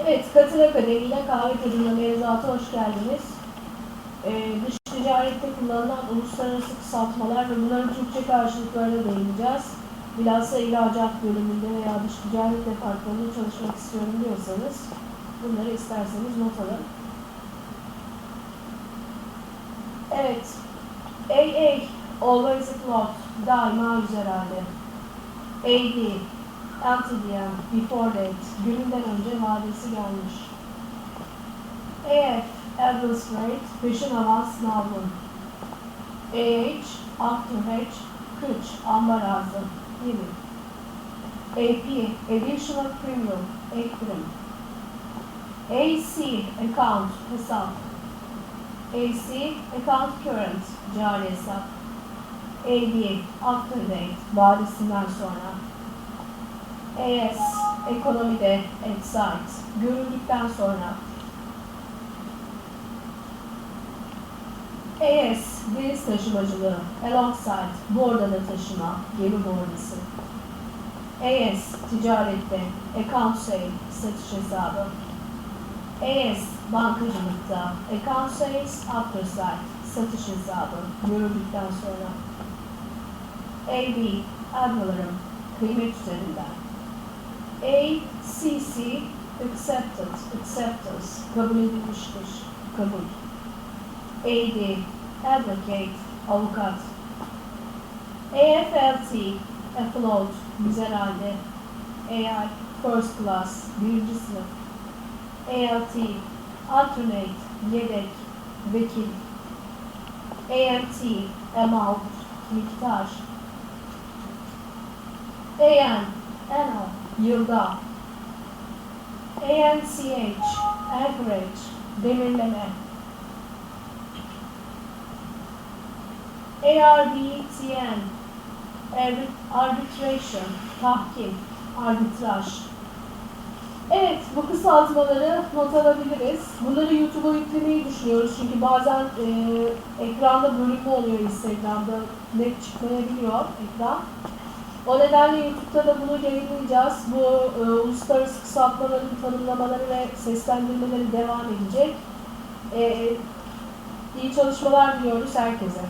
Evet, Katıl Akademi ile kahve tadında mevzuata hoş geldiniz. Ee, dış ticarette kullanılan uluslararası kısaltmalar ve bunların Türkçe karşılıklarına değineceğiz. Bilhassa ihracat bölümünde veya dış ticaret departmanında çalışmak istiyorum diyorsanız bunları isterseniz not alın. Evet, AA, always a float, daima güzel hali. AD, LTDM, before date, gününden önce vadesi gelmiş. AF, advance rate, peşin avans navlun. AH, after hedge, kıç, ambarazı gibi. AP, additional premium, ek prim. AC, account, hesap. AC, account current, cari hesap. AD, after date, vadesinden sonra. AS, ekonomide, at site, görüldükten sonra. AS, deniz taşımacılığı, alongside, bordada taşıma, gemi bordası. AS, ticarette, account sale, satış hesabı. AS, bankacılıkta, account sales, after site, satış hesabı, görüldükten sonra. AB, ad valorem, kıymet üzerinden. ACC, accepted, acceptance, kabul edilmiştir, kabul. AD, advocate, avukat. AFLT, afloat, güzel halde. AI, first class, birinci sınıf. ALT, alternate, yedek, vekil. AMT, amount, miktar. AN, annual, yılda. ANCH, average, belirleme. ARBTN, arbit- arbitration, tahkim, arbitraj. Evet, bu kısaltmaları not alabiliriz. Bunları YouTube'a yüklemeyi düşünüyoruz çünkü bazen e, ekranda bölünme oluyor Instagram'da, net çıkmayabiliyor ekran. O nedenle YouTube'da da bunu yayınlayacağız. Bu e, uluslararası kısaltmaların tanımlamaları ve seslendirmeleri devam edecek. E, iyi çalışmalar diliyoruz herkese.